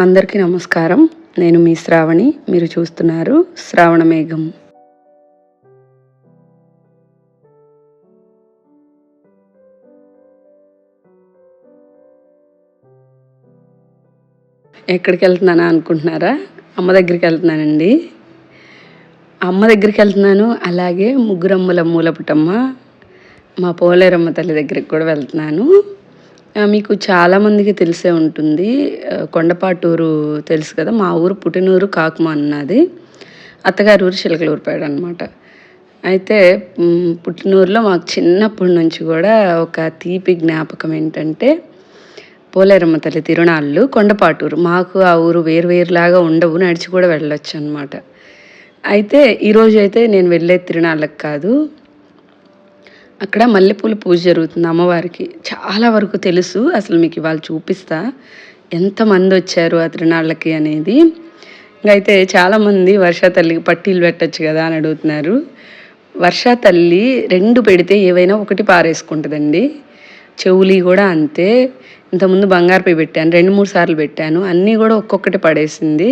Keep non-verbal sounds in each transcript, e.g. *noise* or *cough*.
అందరికీ నమస్కారం. నేను మీ శ్రావణి. మీరు చూస్తున్నారు శ్రావణ మేఘం. ఎక్కడికి వెళ్తున్నానా అనుకుంటున్నారా? అమ్మ దగ్గరికి వెళ్తున్నానండి. అమ్మ దగ్గరికి వెళ్తున్నాను. అలాగే ముగ్గురమ్మల మూలపుటమ్మ మా పోలేరమ్మ తల్లి దగ్గరికి కూడా వెళ్తున్నాను. మీకు చాలామందికి తెలిసే ఉంటుంది. కొండపాటూరు తెలుసు కదా? మా ఊరు పుట్టినూరు కాకుమ అన్నది. అత్తగారి ఊరు చిలకలూరుపేట అనమాట అయితే పుట్టినూరులో మాకు చిన్నప్పటి నుంచి కూడా ఒక తీపి జ్ఞాపకం ఏంటంటే పోలేరమ్మ తల్లి తిరునాళ్ళు కొండపాటూరు. మాకు ఆ ఊరు వేరు వేరులాగా ఉండవు నడిచి కూడా వెళ్ళొచ్చు అనమాట అయితే ఈరోజు అయితే నేను వెళ్ళే తిరునాళ్ళకి కాదు. అక్కడ మల్లెపూల పూజ జరుగుతుంది అమ్మవారికి. చాలా వరకు తెలుసు అసలు మీకు ఇవాళ చూపిస్తా. ఎంతమంది వచ్చారు ఆ తిరునాళ్ళకి అనేది. అయితే చాలామంది వర్షా తల్లికి పట్టీలు పెట్టచ్చు కదా అని అడుగుతున్నారు. వర్షా తల్లి రెండు పెడితే ఏవైనా ఒకటి పారేసుకుంటుందండి. చెవులి కూడా అంతే. ఇంతకుముందు బంగారుపై పెట్టాను రెండు మూడు సార్లు పెట్టాను. అన్నీ కూడా ఒక్కొక్కటి పడేసింది.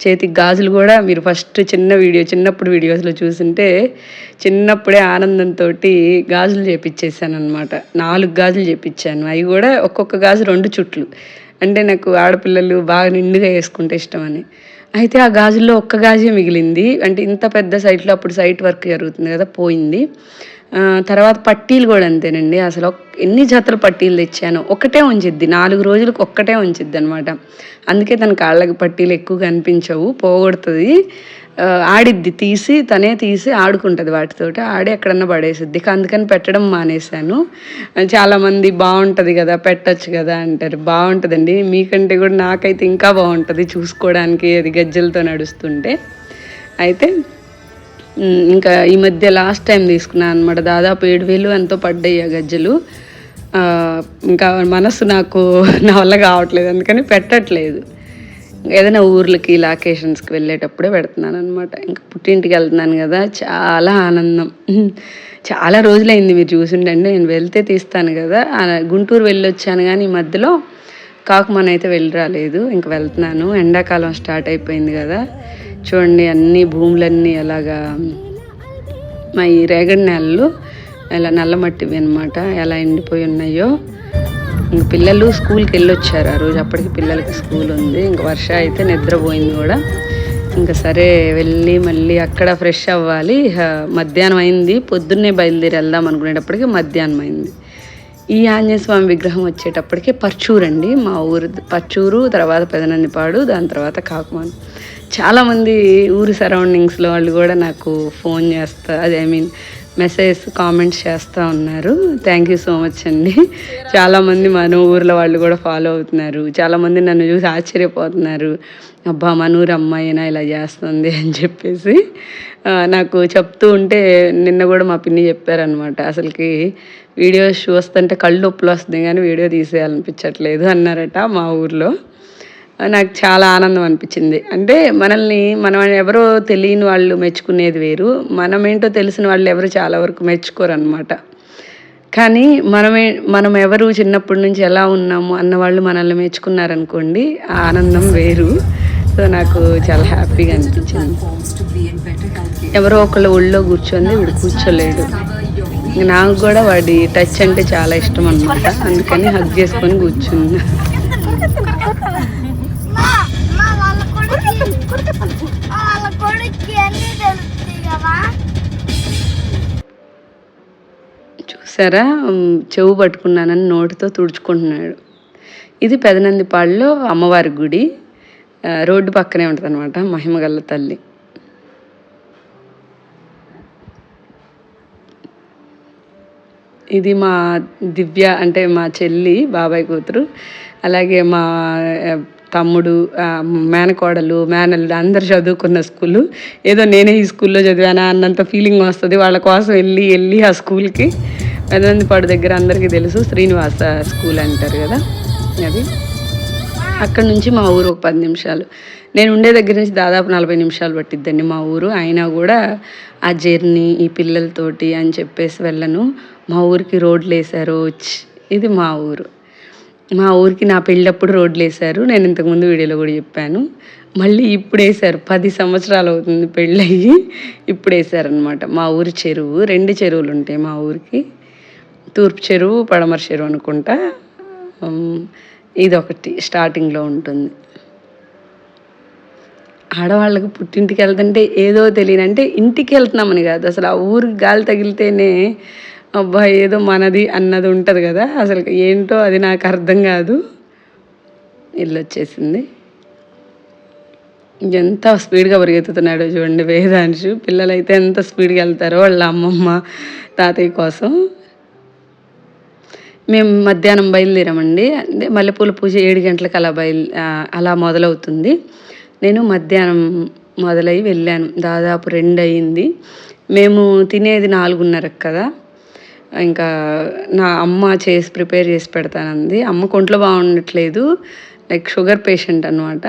చేతికి గాజులు కూడా మీరు ఫస్ట్ చిన్న వీడియో చిన్నప్పుడు వీడియోస్లో చూసింటే చిన్నప్పుడే ఆనందంతో గాజులు చేపించేసాను అనమాట నాలుగు గాజులు చేపించాను అవి కూడా ఒక్కొక్క గాజు రెండు చుట్లు. అంటే నాకు ఆడపిల్లలు బాగా నిండుగా వేసుకుంటే ఇష్టం అని అయితే ఆ గాజుల్లో ఒక్క గాజే మిగిలింది. అంటే ఇంత పెద్ద సైట్లో అప్పుడు సైట్ వర్క్ జరుగుతుంది కదా పోయింది. తర్వాత పట్టీలు కూడా అంతేనండి. అసలు ఎన్ని జతలు పట్టీలు తెచ్చాను ఒకటే ఉంచిద్ది. నాలుగు రోజులకు ఒక్కటే ఉంచిద్ది అనమాట అందుకే తన కాళ్ళకి పట్టీలు ఎక్కువ కనిపించవు పోగొడుతుంది. ఆడిద్ది తీసి తనే తీసి ఆడుకుంటుంది వాటితోటి. ఆడి ఎక్కడన్నా పడేసిద్ది. అందుకని పెట్టడం మానేశాను. చాలామంది బాగుంటుంది కదా పెట్టచ్చు కదా అంటారు. బాగుంటుందండి మీకంటే కూడా నాకైతే ఇంకా బాగుంటుంది చూసుకోవడానికి అది గజ్జలతో నడుస్తుంటే. అయితే ఇంకా ఈ మధ్య లాస్ట్ టైం తీసుకున్నాను అనమాట దాదాపు ఏడు వేలు ఎంతో పడ్డాయి ఆ గజ్జలు. ఇంకా మనసు నాకు *laughs* నా వల్ల కావట్లేదు అందుకని పెట్టట్లేదు. ఏదైనా ఊర్లకి లొకేషన్స్కి వెళ్ళేటప్పుడే పెడుతున్నాను అనమాట ఇంకా పుట్టింటికి వెళ్తున్నాను కదా చాలా ఆనందం. చాలా రోజులైంది మీరు చూసిండండి. నేను వెళ్తే తీస్తాను కదా. గుంటూరు వెళ్ళొచ్చాను కానీ ఈ మధ్యలో కాకుమన్ అయితే వెళ్ళి రాలేదు. ఇంక వెళ్తున్నాను. ఎండాకాలం స్టార్ట్ అయిపోయింది కదా. చూడండి అన్ని భూములన్నీ అలాగా మా ఈ రేగడి నేలలు ఇలా నల్లమట్టివి అనమాట ఎలా ఎండిపోయి ఉన్నాయో. ఇంక పిల్లలు స్కూల్కి వెళ్ళొచ్చారు ఆ రోజు అప్పటికి పిల్లలకి స్కూల్ ఉంది. ఇంక వర్ష అయితే నిద్రపోయింది కూడా. ఇంకా సరే వెళ్ళి మళ్ళీ అక్కడ ఫ్రెష్ అవ్వాలి. మధ్యాహ్నం అయింది పొద్దున్నే బయలుదేరి వెళ్దాం అనుకునేటప్పటికి మధ్యాహ్నం అయింది. ఈ ఆంజనేయ స్వామి విగ్రహం వచ్చేటప్పటికి పర్చూరు అండి మా ఊరు పర్చూరు తర్వాత పెదనందిపాడు దాని తర్వాత కాకుమాన్. చాలామంది ఊరి సరౌండింగ్స్లో వాళ్ళు కూడా నాకు ఫోన్ చేస్తా అదే ఐ మీన్ మెసేజ్ కామెంట్స్ చేస్తూ ఉన్నారు. థ్యాంక్ యూ సో మచ్ అండి. చాలామంది మన ఊర్లో వాళ్ళు కూడా ఫాలో అవుతున్నారు. చాలామంది నన్ను చూసి ఆశ్చర్యపోతున్నారు. అబ్బా మన ఊరు అమ్మాయినా ఇలా చేస్తుంది అని చెప్పేసి. నాకు చెప్తూ ఉంటే నిన్న కూడా మా పిన్ని చెప్పారనమాట అసలుకి వీడియోస్ చూస్తుంటే కళ్ళు నొప్పులు వస్తుంది కానీ వీడియో తీసేయాలనిపించట్లేదు అన్నారట మా ఊర్లో. నాకు చాలా ఆనందం అనిపించింది. అంటే మనల్ని మనం ఎవరో తెలియని వాళ్ళు మెచ్చుకునేది వేరు. మనం ఏంటో తెలిసిన వాళ్ళు ఎవరు చాలా వరకు మెచ్చుకోరు అనమాట కానీ మనమే మనం ఎవరు చిన్నప్పటి నుంచి ఎలా ఉన్నాము అన్న వాళ్ళు మనల్ని మెచ్చుకున్నారనుకోండి ఆ ఆనందం వేరు. సో నాకు చాలా హ్యాపీగా అనిపించింది. ఎవరో ఒకళ్ళు ఒళ్ళో కూర్చొని వీడు కూర్చోలేడు. నాకు కూడా వాడి టచ్ అంటే చాలా ఇష్టం అనమాట అందుకని హగ్ చేసుకొని కూర్చున్నా. వాళ్ళ కొడుక్కి అన్ని తెలుస్తాయి కదా చూసారా చెవు పట్టుకున్నానని నోటితో తుడుచుకుంటున్నాడు. ఇది పెదనందిపాడులో అమ్మవారి గుడి. రోడ్డు పక్కనే ఉంటుంది అనమాట మహిమగల్ల తల్లి. ఇది మా దివ్య అంటే మా చెల్లి బాబాయ్ కూతురు. అలాగే మా తమ్ముడు మేనకోడలు మేనల్లు అందరు చదువుకున్న స్కూలు. ఏదో నేనే ఈ స్కూల్లో చదివానా అన్నంత ఫీలింగ్ వస్తుంది. వాళ్ళ కోసం వెళ్ళి వెళ్ళి ఆ స్కూల్కి పెదనందిపాడు దగ్గర అందరికీ తెలుసు. శ్రీనివాస స్కూల్ అంటారు కదా అది. అక్కడ నుంచి మా ఊరు ఒక పది నిమిషాలు. నేను ఉండే దగ్గర నుంచి దాదాపు నలభై నిమిషాలు పట్టిద్దండి మా ఊరు. అయినా కూడా ఆ జర్నీ ఈ పిల్లలతోటి అని చెప్పేసి వెళ్ళను. మా ఊరికి రోడ్లు వేసారు ఇది మా ఊరు. మా ఊరికి నా పెళ్ళప్పుడు రోడ్లు వేశారు నేను ఇంతకుముందు వీడియోలో కూడా చెప్పాను. మళ్ళీ ఇప్పుడు వేశారు పది సంవత్సరాలు అవుతుంది పెళ్ళయ్యి. ఇప్పుడు వేశారనమాట మా ఊరి చెరువు రెండు చెరువులు ఉంటాయి మా ఊరికి. తూర్పు చెరువు పడమర చెరువు అనుకుంటా. ఇది ఇదొకటి స్టార్టింగ్లో ఉంటుంది. ఆడవాళ్ళకి పుట్టింటికి వెళ్తుంటే ఏదో తెలియని అంటే ఇంటికి వెళ్తున్నామని కాదు. అసలు ఆ ఊరికి గాలి తగిలితేనే అబ్బా ఏదో మనది అన్నది ఉంటుంది కదా. అసలు ఏంటో అది నాకు అర్థం కాదు. ఇల్లు వచ్చేసింది. ఎంత స్పీడ్గా పరిగెత్తుతున్నాడో చూడండి వేదాంశు. పిల్లలు అయితే ఎంత స్పీడ్గా వెళ్తారో వాళ్ళ అమ్మమ్మ తాతయ్య కోసం. మేము మధ్యాహ్నం బయలుదేరామండి. అంటే మల్లెపూల పూజ ఏడు గంటలకు అలా బయలు అలా మొదలవుతుంది. నేను మధ్యాహ్నం మొదలై వెళ్ళాను. దాదాపు రెండు అయింది మేము తినేది నాలుగున్నరకు కదా. ఇంకా నా అమ్మ చేసి ప్రిపేర్ చేసి పెడతానంది. అమ్మ కొంట్లో బాగుండట్లేదు. లైక్ షుగర్ పేషెంట్ అనమాట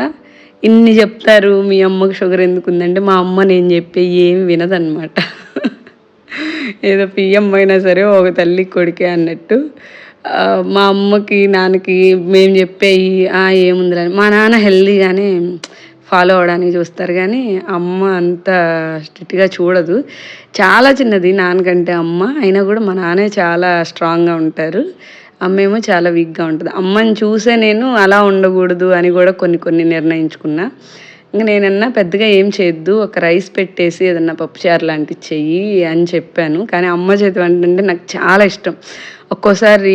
ఇన్ని చెప్తారు మీ అమ్మకి షుగర్ ఎందుకు ఉందంటే మా అమ్మ నేను చెప్పే ఏమి వినదనమాట ఏదో పిఎం అయినా సరే ఒక తల్లి కొడుకే అన్నట్టు. మా అమ్మకి నాన్నకి మేము చెప్పేయి ఏముందిరా అని." మా నాన్న హెల్దీగానే ఫాలో అవడానికి చూస్తారు కానీ అమ్మ అంత స్ట్రిక్ట్గా చూడదు. చాలా చిన్నది నాన్నకంటే అమ్మ. అయినా కూడా మా నాన్నే చాలా స్ట్రాంగ్గా ఉంటారు. అమ్మేమో చాలా వీక్గా ఉంటుంది. అమ్మని చూసే నేను అలా ఉండకూడదు అని కూడా కొన్ని కొన్ని నిర్ణయించుకున్నా. ఇంకా నేనన్నా పెద్దగా ఏం చేయొద్దు ఒక రైస్ పెట్టేసి ఏదన్నా పప్పుచారు లాంటివి చెయ్యి అని చెప్పాను. కానీ అమ్మ చేతి వంట అంటే నాకు చాలా ఇష్టం. ఒక్కోసారి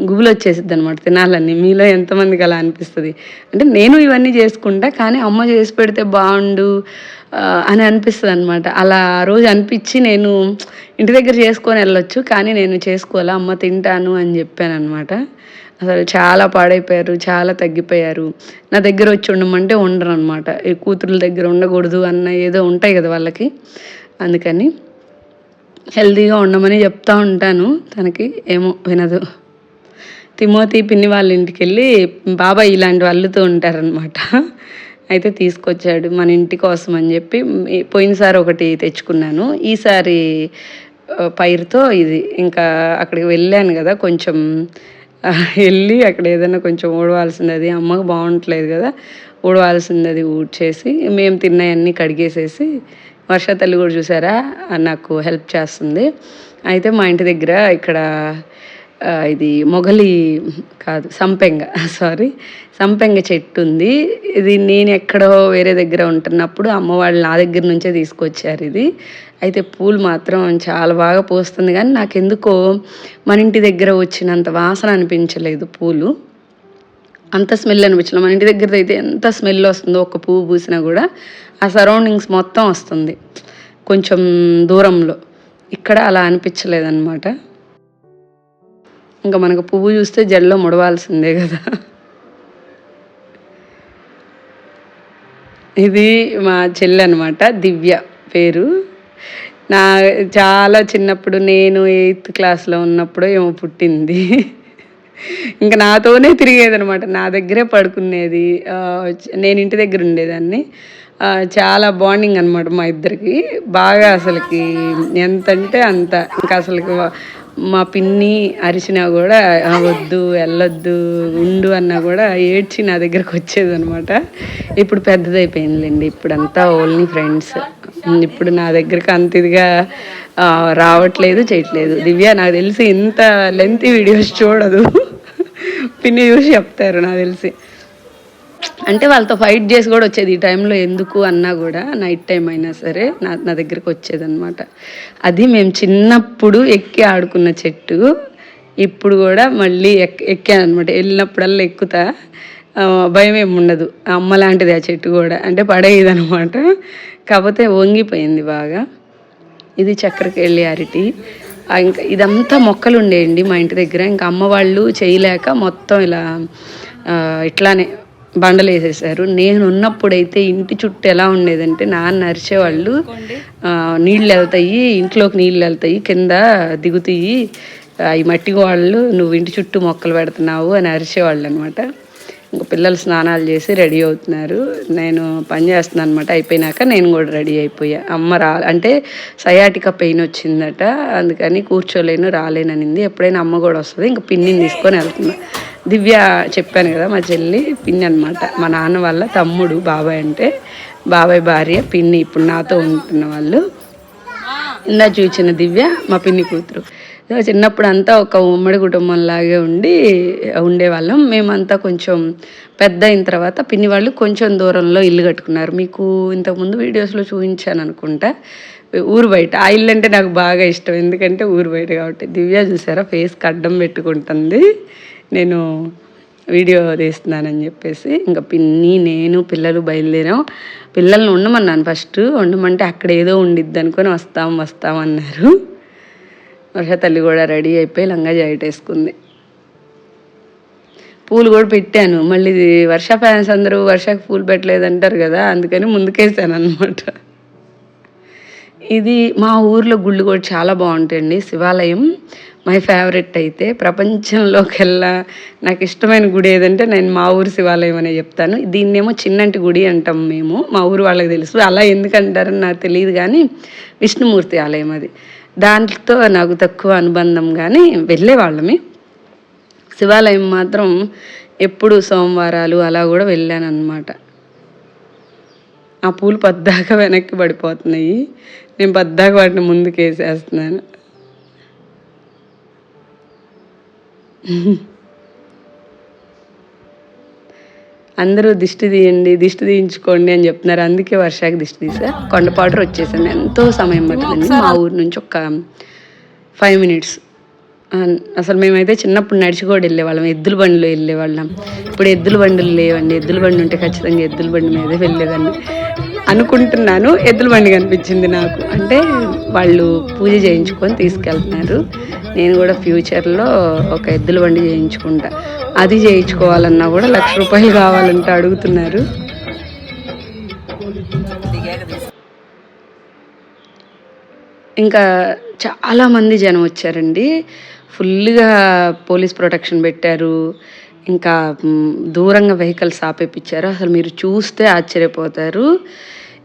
గుబులు వచ్చేసిద్ది అనమాట తినాలని. మీలో ఎంతమందికి అలా అనిపిస్తుంది? అంటే నేను ఇవన్నీ చేసుకుంటా కానీ అమ్మ చేసి పెడితే బాగుండు అని అనిపిస్తుంది అనమాట అలా ఆ రోజు అనిపించి నేను ఇంటి దగ్గర చేసుకొని వెళ్ళొచ్చు కానీ నేను చేసుకోవాలా అమ్మ తింటాను అని చెప్పాను అనమాట అసలు చాలా పాడైపోయారు చాలా తగ్గిపోయారు. నా దగ్గర వచ్చి ఉండమంటే ఉండరు అనమాట ఈ కూతురుల దగ్గర ఉండకూడదు అన్న ఏదో ఉంటాయి కదా వాళ్ళకి. అందుకని హెల్తీగా ఉండమని చెప్తా ఉంటాను. తనకి ఏమో వినదు. తిమోతి పిన్ని వాళ్ళ ఇంటికి వెళ్ళి బాబాయ్ ఇలాంటి వాళ్ళతో ఉంటారనమాట అయితే తీసుకొచ్చాడు మన ఇంటి కోసం అని చెప్పి పోయినసారి ఒకటి తెచ్చుకున్నాను. ఈసారి పైరుతో ఇది. ఇంకా అక్కడికి వెళ్ళాను కదా కొంచెం వెళ్ళి అక్కడ ఏదైనా కొంచెం ఊడవాల్సింది అది అమ్మకు బాగుంటలేదు కదా ఊడవాల్సింది అది ఊడ్చేసి మేము తిన్నవన్నీ కడిగేసేసి వర్ష తల్లి కూడా చూసారా నాకు హెల్ప్ చేస్తుంది. అయితే మా ఇంటి దగ్గర ఇక్కడ ఇది మొగలి కాదు సంపెంగ సారీ సంపెంగ చెట్టు ఉంది. ఇది నేను ఎక్కడో వేరే దగ్గర ఉంటున్నప్పుడు అమ్మ వాళ్ళు నా దగ్గర నుంచే తీసుకొచ్చారు ఇది. అయితే పూలు మాత్రం చాలా బాగా పూస్తుంది కానీ నాకు ఎందుకో మన ఇంటి దగ్గర వచ్చినంత వాసన అనిపించలేదు పూలు. అంత స్మెల్ అనిపించలేదు. మన ఇంటి దగ్గర అయితే ఎంత స్మెల్ వస్తుందో ఒక పువ్వు పూసినా కూడా ఆ సరౌండింగ్స్ మొత్తం వస్తుంది కొంచెం దూరంలో. ఇక్కడ అలా అనిపించలేదన్నమాట. ఇంకా మనకు పువ్వు చూస్తే జల్లో ముడవాల్సిందే కదా. ఇది మా చెల్లి అనమాట దివ్య పేరు. నా చాలా చిన్నప్పుడు నేను ఎయిత్ క్లాస్లో ఉన్నప్పుడు ఏమో పుట్టింది. ఇంకా నాతోనే తిరిగేది అనమాట నా దగ్గరే పడుకునేది. నేను ఇంటి దగ్గర ఉండేదాన్ని. చాలా బాండింగ్ అనమాట మా ఇద్దరికి. బాగా అసలుకి ఎంత అంటే అంత ఇంకా అసలుకి మా పిన్ని అరిచినా కూడా అవద్దు వద్దు వెళ్ళొద్దు ఉండు అన్నా కూడా ఏడ్చి నా దగ్గరకు వచ్చేది అనమాట ఇప్పుడు పెద్దదైపోయిందిలేండి. ఇప్పుడంతా ఓన్లీ ఫ్రెండ్స్. ఇప్పుడు నా దగ్గరకు అంత ఇదిగా రావట్లేదు చేయట్లేదు. దివ్య నాకు తెలిసి ఇంత లెంత్ వీడియోస్ చూడదు. *laughs* పిన్ని చూసి చెప్తారు నాకు తెలిసి. అంటే వాళ్ళతో ఫైట్ చేసి కూడా వచ్చేది ఈ టైంలో ఎందుకు అన్నా కూడా నైట్ టైం అయినా సరే నా నా దగ్గరికి వచ్చేదన్నమాట. అది మేము చిన్నప్పుడు ఎక్కి ఆడుకున్న చెట్టు. ఇప్పుడు కూడా మళ్ళీ ఎక్ ఎక్కాను అనమాట వెళ్ళినప్పుడల్లా ఎక్కుతా. భయం ఏమి ఉండదు. అమ్మ లాంటిది ఆ చెట్టు కూడా. అంటే పడేది అనమాట కాకపోతే వంగిపోయింది బాగా. ఇది చక్కెరకేళి అరటి. ఇంకా ఇదంతా మొక్కలు ఉండేయండి మా ఇంటి దగ్గర. ఇంకా అమ్మ వాళ్ళు చేయలేక మొత్తం ఇలా ఇట్లానే బండలు వేసేసారు. నేను ఉన్నప్పుడైతే ఇంటి చుట్టూ ఎలా ఉండేదంటే నాన్న అరిచేవాళ్ళు నీళ్ళు వెళ్తాయి ఇంట్లోకి నీళ్ళు వెళ్తాయి కింద దిగుతాయి. ఈ మట్టి వాళ్ళు నువ్వు ఇంటి చుట్టూ మొక్కలు పెడుతున్నావు అని అరిచేవాళ్ళు అనమాట ఇంకా పిల్లలు స్నానాలు చేసి రెడీ అవుతున్నారు. నేను పని చేస్తున్నాను అనమాట అయిపోయినాక నేను కూడా రెడీ అయిపోయా. అమ్మ రా అంటే సయాటిక పెయిన్ వచ్చిందట. అందుకని కూర్చోలేను రాలేననింది. ఎప్పుడైనా అమ్మ కూడా వస్తుంది. ఇంకా పిన్నిని తీసుకొని వెళ్తున్నా. దివ్య చెప్పాను కదా మా చెల్లి పిన్ని అనమాట మా నాన్న వాళ్ళ తమ్ముడు బాబాయ్ అంటే. బాబాయ్ భార్య పిన్ని ఇప్పుడు నాతో ఉంటున్న వాళ్ళు. ఇందా చూచిన దివ్య మా పిన్ని కూతురు. చిన్నప్పుడు అంతా ఒక ఉమ్మడి కుటుంబం లాగే ఉండి ఉండేవాళ్ళం. మేమంతా కొంచెం పెద్ద అయిన తర్వాత పిన్ని వాళ్ళు కొంచెం దూరంలో ఇల్లు కట్టుకున్నారు. మీకు ఇంతకుముందు వీడియోస్లో చూపించాను అనుకుంటా. ఊరు బయట. ఆ ఇల్లు అంటే నాకు బాగా ఇష్టం. ఎందుకంటే ఊరు బయట కాబట్టి. దివ్య చూసారా? ఫేస్కి అడ్డం పెట్టుకుంటుంది. నేను వీడియో తీస్తున్నానని చెప్పేసి ఇంకా పిన్ని నేను పిల్లలు బయలుదేరాం. పిల్లల్ని ఉండమన్నాను ఫస్ట్ ఉండమంటే అక్కడ ఏదో ఉండిద్ది అనుకొని వస్తాం వస్తాం అన్నారు. వర్ష తల్లి కూడా రెడీ అయిపోయి లంగా జాకెట్ వేసుకుంది. పూలు కూడా పెట్టాను. మళ్ళీ ఇది వర్ష ఫ్యాన్స్ అందరూ వర్షకు పూలు పెట్టలేదు అంటారు కదా అందుకని ముందుకేసాను అనమాట ఇది మా ఊర్లో గుళ్ళు కూడా చాలా బాగుంటాయండి. శివాలయం మై ఫేవరెట్ అయితే ప్రపంచంలోకెల్లా నాకు ఇష్టమైన గుడి ఏదంటే నేను మా ఊరు శివాలయం అనే చెప్తాను. దీన్నేమో చిన్నంటి గుడి అంటాం మేము. మా ఊరు వాళ్ళకి తెలుసు. అలా ఎందుకంటారని నాకు తెలియదు కానీ విష్ణుమూర్తి ఆలయం అది. దాంట్లో నాకు తక్కువ అనుబంధం కానీ వెళ్ళేవాళ్ళమే శివాలయం మాత్రం ఎప్పుడు సోమవారాలు అలా కూడా వెళ్ళాను అనమాట ఆ పూలు పద్దాక వెనక్కి పడిపోతున్నాయి. నేను పద్దాక వాటిని ముందుకు అందరూ దిష్టి తీయండి దిష్టి తీయించుకోండి అని చెప్తున్నారు. అందుకే వర్షాకి దిష్టి తీసా. కొండపాటు వచ్చేసాను ఎంతో సమయం పట్టిందండి మా ఊరు నుంచి ఒక ఫైవ్ మినిట్స్ అసలు మేమైతే చిన్నప్పుడు నడిచి కూడా వెళ్ళేవాళ్ళం. ఎద్దుల బండిలో వెళ్ళేవాళ్ళం. ఇప్పుడు ఎద్దుల బండులు లేవండి. ఎద్దుల బండి ఉంటే ఖచ్చితంగా ఎద్దుల బండి మీదే వెళ్ళేదాన్ని. అనుకుంటున్నాను. ఎద్దుల బండి కనిపించింది నాకు. అంటే వాళ్ళు పూజ చేయించుకొని తీసుకెళ్తున్నారు. నేను కూడా ఫ్యూచర్లో ఒక ఎద్దుల బండి చేయించుకుంటా. అది చేయించుకోవాలన్నా కూడా లక్ష రూపాయలు కావాలంటే అడుగుతున్నారు. ఇంకా చాలామంది జనం వచ్చారండి. ఫుల్గా పోలీస్ ప్రొటెక్షన్ పెట్టారు. ఇంకా దూరంగా వెహికల్స్ ఆపేపించారు అసలు మీరు చూస్తే ఆశ్చర్యపోతారు.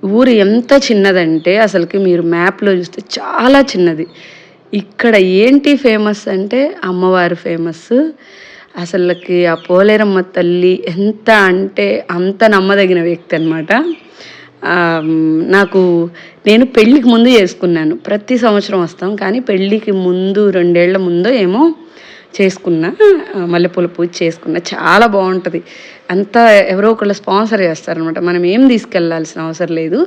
ఊరు ఎంత చిన్నదంటే అసలుకి మీరు మ్యాప్లో చూస్తే చాలా చిన్నది. ఇక్కడ ఏంటి ఫేమస్ అంటే అమ్మవారు ఫేమస్. అసలుకి ఆ పోలేరమ్మ తల్లి ఎంత అంటే అంత నమ్మదగిన వ్యక్తి అనమాట నాకు నేను పెళ్ళికి ముందు చేసుకున్నాను. ప్రతి సంవత్సరం వస్తాం కానీ పెళ్ళికి ముందు రెండేళ్ళ ముందో ఏమో చేసుకున్నా మల్లెపూల పూజ చేసుకున్నా చాలా బాగుంటుంది. అంతా ఎవరో ఒకళ్ళు స్పాన్సర్ చేస్తారనమాట మనం ఏం తీసుకెళ్ళాల్సిన అవసరం లేదు.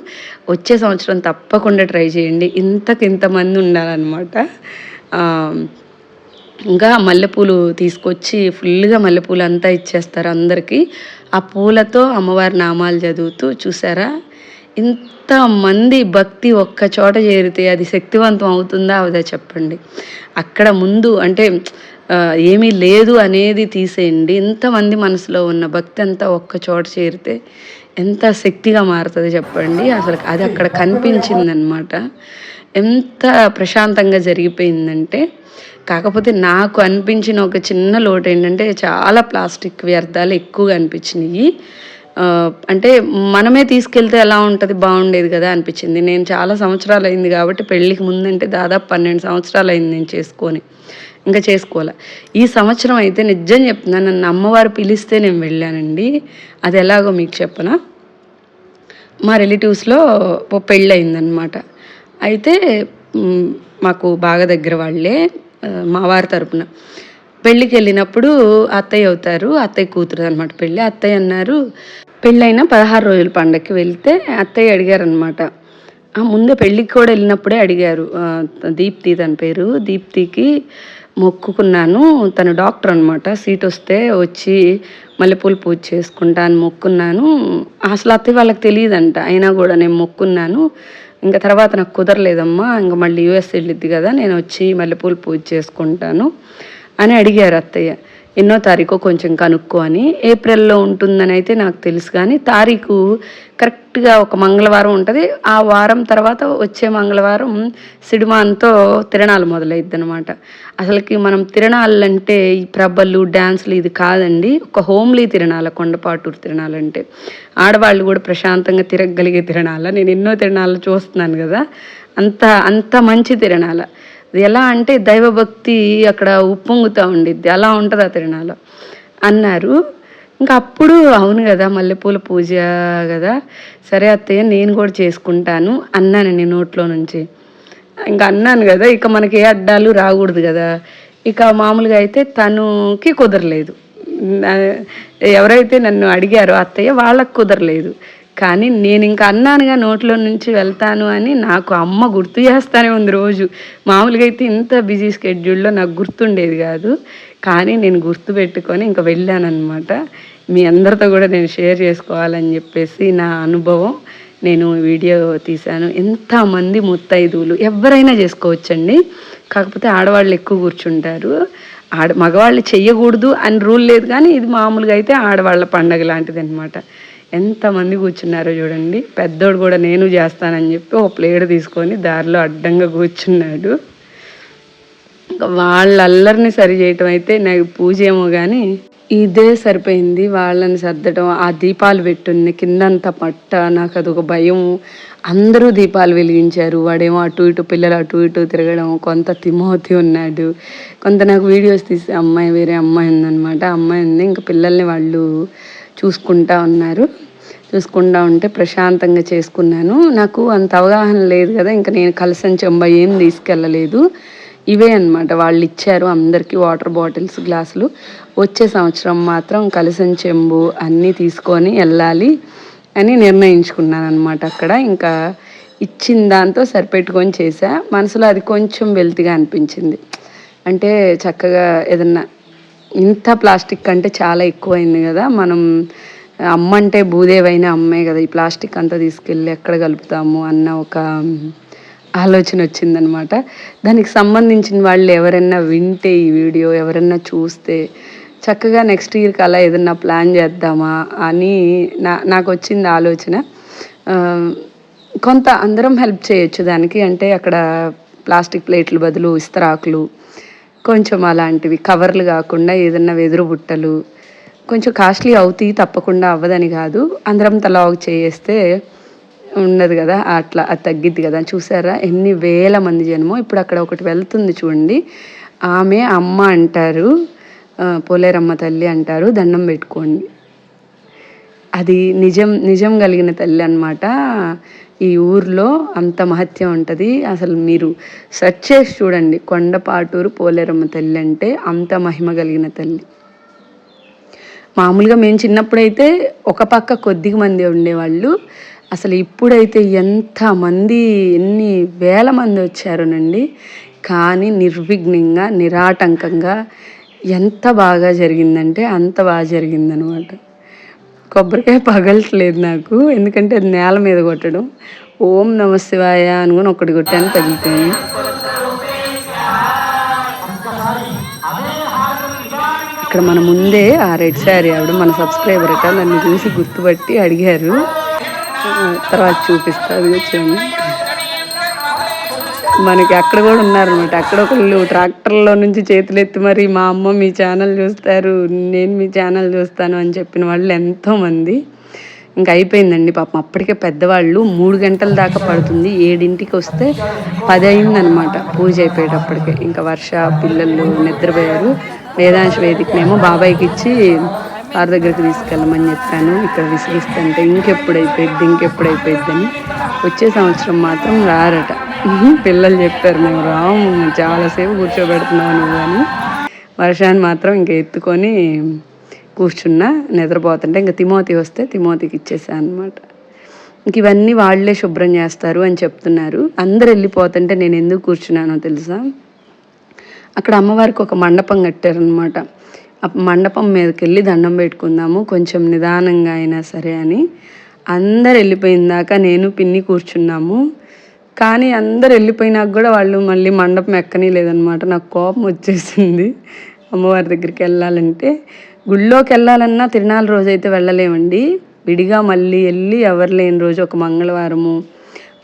వచ్చే సంవత్సరం తప్పకుండా ట్రై చేయండి. ఇంతకు ఇంతమంది ఉండాలన్నమాట. ఇంకా మల్లెపూలు తీసుకొచ్చి ఫుల్గా మల్లెపూలు అంతా ఇచ్చేస్తారు అందరికీ. ఆ పూలతో అమ్మవారి నామాలు చదువుతూ చూసారా? ఇంతమంది భక్తి ఒక్క చోట చేరితే అది శక్తివంతం అవుతుందా? అవుదా చెప్పండి. అక్కడ ముందు అంటే ఏమీ లేదు అనేది తీసేయండి. ఎంతమంది మనసులో ఉన్న భక్తి అంతా ఒక్క చోట చేరితే ఎంత శక్తిగా మారుతుంది చెప్పండి. అసలు అది అక్కడ కనిపించిందనమాట. ఎంత ప్రశాంతంగా జరిగిపోయిందంటే కాకపోతే నాకు అనిపించిన ఒక చిన్న లోటు ఏంటంటే చాలా ప్లాస్టిక్ వ్యర్థాలు ఎక్కువగా అనిపించినాయి. అంటే మనమే తీసుకెళ్తే ఎలా ఉంటుంది? బాగుండేది కదా అనిపించింది. నేను చాలా సంవత్సరాలు అయింది కాబట్టి పెళ్ళికి ముందంటే దాదాపు పన్నెండు సంవత్సరాలు అయింది నేను చేసుకొని. ఇంకా చేసుకోవాలా. ఈ సంవత్సరం అయితే నిజం చెప్తున్నాను నన్ను అమ్మవారు పిలిస్తే నేను వెళ్ళానండి. అది ఎలాగో మీకు చెప్పనా? మా రిలేటివ్స్లో పెళ్ళి అయిందనమాట అయితే మాకు బాగా దగ్గర వాళ్ళే మా వారి తరపున. పెళ్ళికి వెళ్ళినప్పుడు అత్తయ్య అవుతారు అత్తయ్య కూతురు అనమాట పెళ్ళి. అత్తయ్య అన్నారు పెళ్ళైన పదహారు రోజుల పండగకి వెళ్తే అత్తయ్య అడిగారు అనమాట ముందే పెళ్ళికి కూడా వెళ్ళినప్పుడే అడిగారు. దీప్తి తన పేరు దీప్తికి మొక్కుకున్నాను. తను డాక్టర్ అనమాట సీట్ వస్తే వచ్చి మల్లెపూలు పూజ చేసుకుంటా అని మొక్కున్నాను. అసలు అత్తయ్య వాళ్ళకి తెలియదంట. అయినా కూడా నేను మొక్కున్నాను. ఇంకా తర్వాత నాకు కుదరలేదమ్మా. ఇంకా మళ్ళీ యూఎస్ వెళ్ళిద్ది కదా. నేను వచ్చి మల్లెపూలు పూజ చేసుకుంటాను అని అడిగారు అత్తయ్య. ఎన్నో తారీఖు కొంచెం కనుక్కో అని ఏప్రిల్లో ఉంటుందని అయితే నాకు తెలుసు. కానీ తారీఖు కరెక్ట్గా ఒక మంగళవారం ఉంటుంది. ఆ వారం తర్వాత వచ్చే మంగళవారం సిడిమాన్తో తిరణాలు మొదలైద్ది అనమాట అసలుకి మనం తిరణాలు అంటే ఈ ప్రభలు డ్యాన్సులు ఇది కాదండి. ఒక హోమ్లీ తిరణాల కొండపాటూరు తిరణాలంటే. ఆడవాళ్ళు కూడా ప్రశాంతంగా తిరగగలిగే తిరణాల. నేను ఎన్నో తిరణాలు చూస్తున్నాను కదా. అంత అంత మంచి తిరణాల. ఎలా అంటే దైవభక్తి అక్కడ ఉప్పొంగుతూ ఉండిద్ది. అలా ఉంటుంది ఆ తిరణాల అన్నారు. ఇంకా అప్పుడు అవును కదా మల్లెపూల పూజ కదా. సరే అత్తయ్య నేను కూడా చేసుకుంటాను అన్నాను నేను నోట్లో నుంచి. ఇంకా అన్నాను కదా ఇక మనకి ఏ అడ్డాలు రాకూడదు కదా. ఇక మామూలుగా అయితే తనుకి కుదరలేదు. ఎవరైతే నన్ను అడిగారో అత్తయ్య వాళ్ళకి కుదరలేదు. కానీ నేను ఇంకా అన్నానుగా నోట్లో నుంచి వెళ్తాను అని నాకు అమ్మ గుర్తు చేస్తానే ఉంది రోజు. మామూలుగా అయితే ఇంత బిజీ స్కెడ్యూల్లో నాకు గుర్తుండేది కాదు. కానీ నేను గుర్తు పెట్టుకొని ఇంకా వెళ్ళానమాట మీ అందరితో కూడా నేను షేర్ చేసుకోవాలని చెప్పేసి నా అనుభవం. నేను వీడియో తీశాను. ఎంతమంది ముత్తైదువులు ఎవరైనా చేసుకోవచ్చండి. కాకపోతే ఆడవాళ్ళు ఎక్కువ కూర్చుంటారు. ఆడ మగవాళ్ళు చెయ్యకూడదు అని రూల్ లేదు కానీ ఇది మామూలుగా అయితే ఆడవాళ్ళ పండగ లాంటిది అనమాట ఎంతమంది కూర్చున్నారో చూడండి. పెద్దోడు కూడా నేను చేస్తానని చెప్పి ఒక ప్లేట్ తీసుకొని దారిలో అడ్డంగా కూర్చున్నాడు. వాళ్ళ అల్లరిని సరి చేయటం అయితే నాకు పూజ ఏమో కానీ ఇదే సరిపోయింది. వాళ్ళని సర్దడం ఆ దీపాలు పెట్టుంది కిందంతా పట్ట నాకు అదొక భయం. అందరూ దీపాలు వెలిగించారు. వాడేమో అటు ఇటు పిల్లలు అటు ఇటు తిరగడం కొంత తిమోతి ఉన్నాడు. కొంత నాకు వీడియోస్ తీసే అమ్మాయి వేరే అమ్మాయి ఉందన్నమాట. అమ్మాయి ఉంది. ఇంకా పిల్లల్ని వాళ్ళు చూసుకుంటా ఉన్నారు. చూసుకుంటా ఉంటే ప్రశాంతంగా చేసుకున్నాను. నాకు అంత అవగాహన లేదు కదా ఇంకా నేను కలసం చెంబ ఏం తీసుకెళ్ళలేదు. ఇవే అనమాట వాళ్ళు ఇచ్చారు అందరికీ వాటర్ బాటిల్స్ గ్లాసులు. వచ్చే సంవత్సరం మాత్రం కలసం చెంబు అన్నీ తీసుకొని వెళ్ళాలి అని నిర్ణయించుకున్నాను అనమాట అక్కడ. ఇంకా ఇచ్చిన దాంతో సరిపెట్టుకొని చేశా. మనసులో అది కొంచెం వెల్తిగా అనిపించింది. అంటే చక్కగా ఏదన్నా ఇంత ప్లాస్టిక్ అంటే చాలా ఎక్కువైంది కదా. మనం అమ్మ అంటే భూదేవైన అమ్మే కదా ఈ ప్లాస్టిక్ అంతా తీసుకెళ్ళి ఎక్కడ కలుపుతాము అన్న ఒక ఆలోచన వచ్చిందనమాట. దానికి సంబంధించిన వాళ్ళు ఎవరైనా వింటే ఈ వీడియో ఎవరైనా చూస్తే చక్కగా నెక్స్ట్ ఇయర్కి అలా ఏదన్నా ప్లాన్ చేద్దామా అని నా నాకు వచ్చింది ఆలోచన. కొంత అందరం హెల్ప్ చేయొచ్చు దానికి. అంటే అక్కడ ప్లాస్టిక్ ప్లేట్లు బదులు ఇస్తరాకులు కొంచెం అలాంటివి కవర్లు కాకుండా ఏదన్నా వెదురు బుట్టలు కొంచెం కాస్ట్లీ అవుతాయి తప్పకుండా అవ్వదని కాదు. అందరం తలా ఒక చేస్తే ఉండదు కదా అట్లా అది తగ్గిద్ది కదా. చూసారా? ఎన్ని వేల మంది జనమో ఇప్పుడు అక్కడ ఒకటి వెళ్తుంది చూడండి. ఆమె అమ్మ అంటారు పోలేరమ్మ తల్లి అంటారు దండం పెట్టుకోండి. అది నిజం నిజం కలిగిన తల్లి అన్నమాట. ఈ ఊర్లో అంత మహత్యం ఉంటుంది. అసలు మీరు సెర్చ్ చేసి చూడండి. కొండపాటూరు పోలేరమ్మ తల్లి అంటే అంత మహిమ కలిగిన తల్లి. మామూలుగా మేము చిన్నప్పుడైతే ఒక పక్క కొద్దిగా మంది ఉండేవాళ్ళు. అసలు ఇప్పుడైతే ఎంత మంది ఎన్ని వేల మంది వచ్చారోనండి. కానీ నిర్విఘ్నంగా నిరాటంకంగా ఎంత బాగా జరిగిందంటే అంత బాగా జరిగిందనమాట కొబ్బరికాయ పగలట్లేదు నాకు. ఎందుకంటే అది నేల మీద కొట్టడం. ఓం నమ శివాయ అనుకుని ఒకటి కొట్టాను తగిలిపోయింది. ఇక్కడ మన ముందే ఆ రెడ్ శారీ ఆవిడ మన సబ్స్క్రైబర్ అట. నన్ను చూసి గుర్తుపట్టి అడిగారు. తర్వాత చూపిస్తా అది వచ్చాను మనకి అక్కడ కూడా ఉన్నారనమాట అక్కడ ఒకళ్ళు ట్రాక్టర్లో నుంచి చేతులు ఎత్తి మరి మా అమ్మ మీ ఛానల్ చూస్తారు నేను మీ ఛానల్ చూస్తాను అని చెప్పిన వాళ్ళు ఎంతోమంది. ఇంకా అయిపోయిందండి పాపం. అప్పటికే పెద్దవాళ్ళు మూడు గంటల దాకా పడుతుంది. ఏడింటికి వస్తే పది అయిందనమాట పూజ అయిపోయేటప్పటికే. ఇంకా వర్ష పిల్లలు నిద్రపోయారు. వేదాంశ వేదికనేమో బాబాయ్కి ఇచ్చి వారి దగ్గరికి తీసుకెళ్ళమని చెప్పాను. ఇక్కడ విసిగిస్తుంటే ఇంకెప్పుడు అయిపోయింది ఇంకెప్పుడు అయిపోయింది అని వచ్చే సంవత్సరం మాత్రం రారట. పిల్లలు చెప్పారు మేము రాము చాలాసేపు కూర్చోబెడుతున్నావు నువ్వు అని. వర్షాన్ని మాత్రం ఇంకా ఎత్తుకొని కూర్చున్నా నిద్రపోతుంటే ఇంకా తిమోతి వస్తే తిమోతికి ఇచ్చేసాను అనమాట ఇంక ఇవన్నీ వాళ్ళే శుభ్రం చేస్తారు అని చెప్తున్నారు. అందరు వెళ్ళిపోతుంటే నేను ఎందుకు కూర్చున్నానో తెలుసా? అక్కడ అమ్మవారికి ఒక మండపం కట్టారనమాట ఆ మండపం మీదకి వెళ్ళి దండం పెట్టుకుందాము కొంచెం నిదానంగా అయినా సరే అని. అందరు వెళ్ళిపోయిన దాకా నేను పిన్ని కూర్చున్నాము. కానీ అందరు వెళ్ళిపోయినాక కూడా వాళ్ళు మళ్ళీ మండపం ఎక్కనే లేదనమాట నాకు కోపం వచ్చేసింది. అమ్మవారి దగ్గరికి వెళ్ళాలంటే గుళ్ళోకి వెళ్ళాలన్నా తిరునాళ్ళ రోజు అయితే వెళ్ళలేమండి. విడిగా మళ్ళీ వెళ్ళి ఎవరు లేని రోజు ఒక మంగళవారము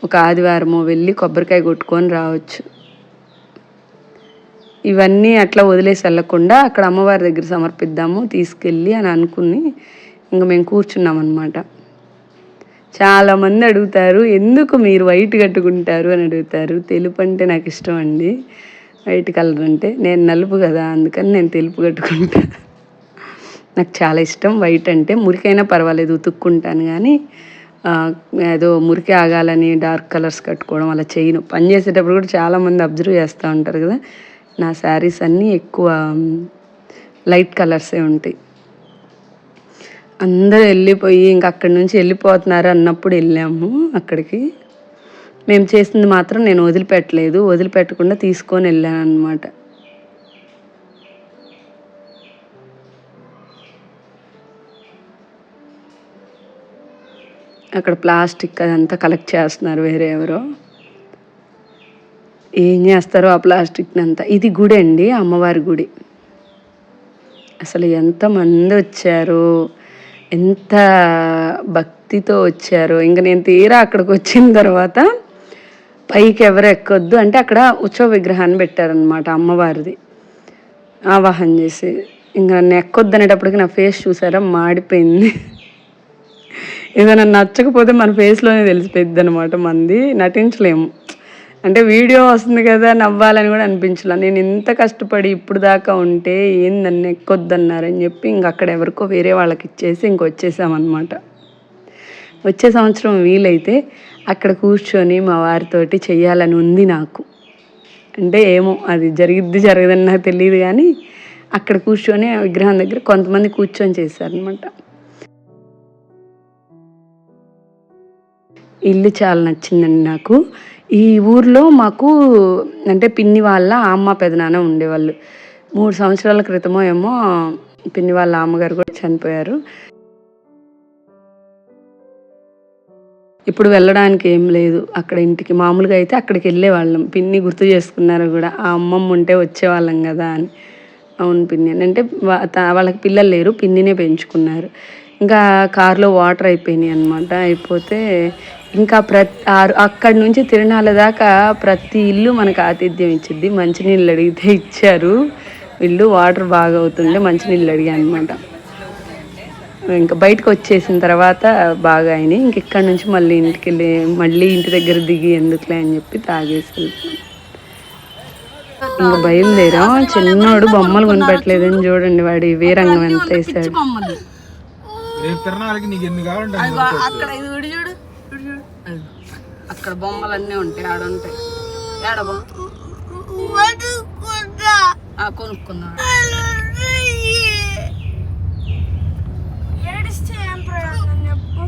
ఒక ఆదివారము వెళ్ళి కొబ్బరికాయ కొట్టుకొని రావచ్చు. ఇవన్నీ అట్లా వదిలేసి వెళ్ళకుండా అక్కడ అమ్మవారి దగ్గర సమర్పిద్దాము తీసుకెళ్ళి అని అనుకుని ఇంకా మేము కూర్చున్నాం అనమాట చాలామంది అడుగుతారు ఎందుకు మీరు వైట్ కట్టుకుంటారు? అని అడుగుతారు. తెలుపు అంటే నాకు ఇష్టం అండి. వైట్ కలర్ అంటే నేను నలుపు కదా అందుకని నేను తెలుపు కట్టుకుంటా. నాకు చాలా ఇష్టం. వైట్ అంటే మురికైనా పర్వాలేదు ఉతుక్కుంటాను కానీ ఏదో మురికి ఆగాలని డార్క్ కలర్స్ కట్టుకోవడం అలా చేయను. పని చేసేటప్పుడు కూడా చాలామంది అబ్జర్వ్ చేస్తూ ఉంటారు కదా నా శారీస్ అన్నీ ఎక్కువ లైట్ కలర్సే ఉంటాయి. అందరూ వెళ్ళిపోయి ఇంక అక్కడి నుంచి వెళ్ళిపోతున్నారు అన్నప్పుడు వెళ్ళాము అక్కడికి. మేము చేసింది మాత్రం నేను వదిలిపెట్టలేదు వదిలిపెట్టకుండా తీసుకొని వెళ్ళాను అనమాట అక్కడ ప్లాస్టిక్ అదంతా కలెక్ట్ చేస్తున్నారు వేరే ఎవరో. ఏం చేస్తారో ఆ ప్లాస్టిక్ని అంతా. ఇది గుడి అండి అమ్మవారి గుడి. అసలు ఎంతమంది వచ్చారు? ఎంత భక్తితో వచ్చారు. ఇంకా నేను తీరా అక్కడికి వచ్చిన తర్వాత పైకి ఎవరు ఎక్కొద్దు అంటే అక్కడ ఉత్సవ విగ్రహాన్ని పెట్టారనమాట అమ్మవారిది. ఆవాహన చేసి. ఇంకా నన్ను ఎక్కొద్దు అనేటప్పటికి నా ఫేస్ చూసారా? మాడిపోయింది. ఏదైనా నచ్చకపోతే మన ఫేస్లోనే తెలిసిపోద్ది అనమాట మంది. నటించలేము. అంటే వీడియో వస్తుంది కదా నవ్వాలని కూడా అనిపించలే. నేను ఇంత కష్టపడి ఇప్పుడు దాకా ఉంటే ఏం నన్ను ఎక్కొద్దన్నారని చెప్పి ఇంక అక్కడ ఎవరికో వేరే వాళ్ళకి ఇచ్చేసి ఇంక వచ్చేసామన్నమాట. వచ్చే సంవత్సరం వీలైతే అక్కడ కూర్చొని మా వారితోటి చెయ్యాలని ఉంది నాకు. అంటే ఏమో అది జరిగిద్ది జరగదని నాకు తెలియదు కానీ అక్కడ కూర్చొని ఆ విగ్రహం దగ్గర కొంతమంది కూర్చొని చేశారనమాట ఇల్లు చాలా నచ్చిందండి నాకు. ఈ ఊర్లో మాకు అంటే పిన్ని వాళ్ళ అమ్మ పెదనాన్న ఉండేవాళ్ళు. మూడు సంవత్సరాల క్రితమో ఏమో పిన్ని వాళ్ళ అమ్మగారు కూడా చనిపోయారు. ఇప్పుడు వెళ్ళడానికి ఏం లేదు. అక్కడ ఇంటికి మామూలుగా అయితే అక్కడికి వెళ్ళేవాళ్ళం. పిన్ని గుర్తు చేసుకున్నారు కూడా ఆ అమ్మమ్మ ఉంటే వచ్చేవాళ్ళం కదా అని. అవును పిన్ని. అని. అంటే వాళ్ళకి పిల్లలు లేరు పిన్నినే పెంచుకున్నారు. ఇంకా కారులో వాటర్ అయిపోయినాయి అనమాట అయిపోతే ఇంకా ప్రతి అక్కడి నుంచి తిరణాల దాకా ప్రతి ఇల్లు మనకు ఆతిథ్యం ఇచ్చింది మంచినీళ్ళు అడిగితే ఇచ్చారు. ఇల్లు వాటర్ బాగా అవుతుండే మంచినీళ్ళు అడిగా అనమాట ఇంకా బయటకు వచ్చేసిన తర్వాత బాగా అయినాయి. ఇంక ఇక్కడ నుంచి మళ్ళీ ఇంటికి వెళ్ళి మళ్ళీ ఇంటి దగ్గర దిగి ఎందుకులే అని చెప్పి తాగేసి. ఇంకా బయలుదేరాం. చిన్నోడు బొమ్మలు కొనిపెట్టలేదని చూడండి వాడి. వీరంగం ఎంత వేసాడు బొమ్మలు రేపు ఆ కొనుక్కున్నాడు ఏడిస్తే ఏం ప్రయోజనం చెప్పు?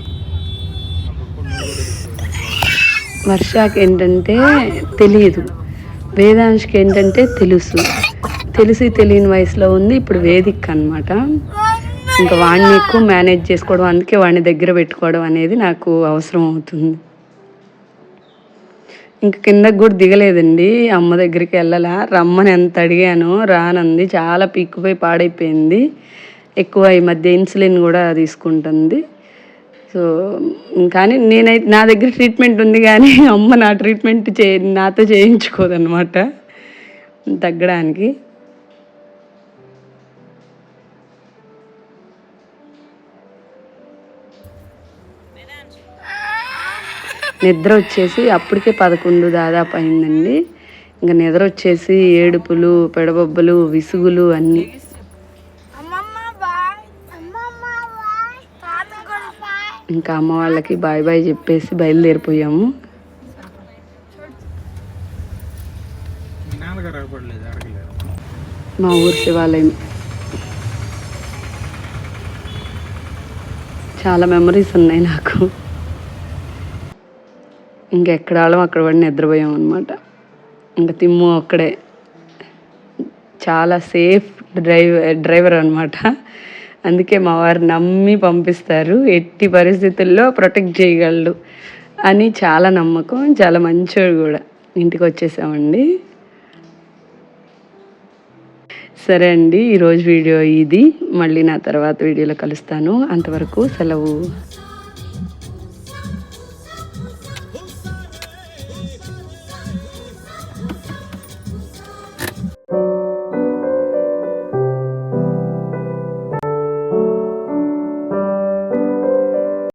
వర్షాకి ఏంటంటే తెలియదు. వేదాంశ్కి ఏంటంటే తెలుసు. తెలిసి తెలియని వయసులో ఉంది ఇప్పుడు వేదిక్ అనమాట ఇంకా వాడిని ఎక్కువ మేనేజ్ చేసుకోవడం అందుకే వాడిని దగ్గర పెట్టుకోవడం అనేది నాకు అవసరం అవుతుంది. ఇంకా కిందకి కూడా దిగలేదండి. అమ్మ దగ్గరికి వెళ్ళాలా. రమ్మని ఎంత అడిగాను రానంది. చాలా పీక్కుపోయి పాడైపోయింది. ఎక్కువ ఈ మధ్య ఇన్సులిన్ కూడా తీసుకుంటుంది. సో కానీ నేనైతే నా దగ్గర ట్రీట్మెంట్ ఉంది కానీ అమ్మ నా ట్రీట్మెంట్ చే నాతో చేయించుకోదన్నమాట. తగ్గడానికి. నిద్ర వచ్చేసి అప్పటికే పదకొండు దాదాపు అయిందండి. ఇంకా నిద్ర వచ్చేసి ఏడుపులు పెడబొబ్బలు విసుగులు అన్నీ. అమ్మమ్మ బాయ్. అమ్మమ్మ బాయ్. తాత కూడా బాయ్. ఇంకా అమ్మ వాళ్ళకి బాయ్ బాయ్ చెప్పేసి బయలుదేరిపోయాము. మా ఊరు శివాలయం. చాలా మెమరీస్ ఉన్నాయి నాకు. ఇంకెక్కడ వాళ్ళం అక్కడ పడి నిద్రపోయాం అనమాట ఇంకా తిమ్ము అక్కడే. చాలా సేఫ్ డ్రైవ్ డ్రైవర్ అనమాట అందుకే మా వారు నమ్మి పంపిస్తారు ఎట్టి పరిస్థితుల్లో ప్రొటెక్ట్ చేయగలడు అని చాలా నమ్మకం చాలా మంచోడు కూడా. ఇంటికి వచ్చేసామండి. సరే అండి ఈరోజు వీడియో ఇది. మళ్ళీ నా తర్వాత వీడియోలో కలుస్తాను. అంతవరకు సెలవు.